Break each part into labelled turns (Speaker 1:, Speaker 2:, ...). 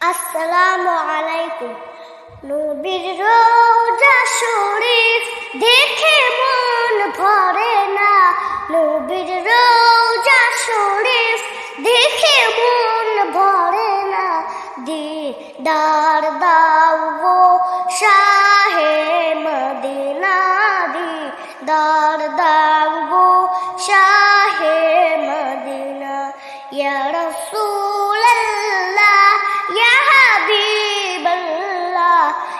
Speaker 1: আসসালামু আলাইকুম। নবীর রোজা শরীফ দেখে মন ভরে না। নবীর রোজা শরীফ দেখে মন ভরে না। দিদার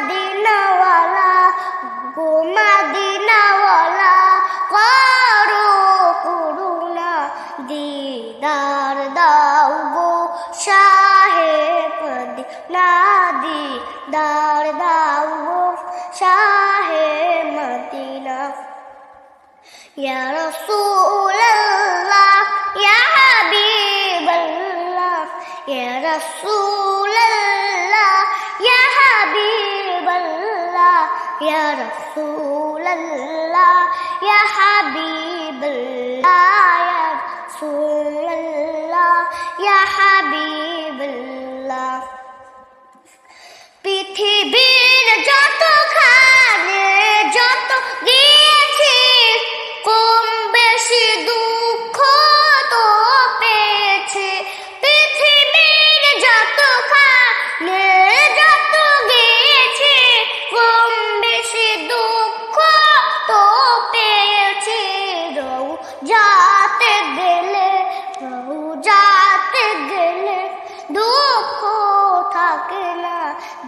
Speaker 1: মদিনাওয়ালা, গো মদিনাওয়ালা, করো করুণা দিদার দাও গো সাহেব না দিদার দাও গো সাহেব মদিনা। ইয়া রাসূলুল্লাহ, ইয়া হাবিবাল্লাহ, ইয়া রাসূলুল্লাহ। يا رسول الله يا حبيب الله يا رسول الله يا حبيب الله পৃথিবীর যত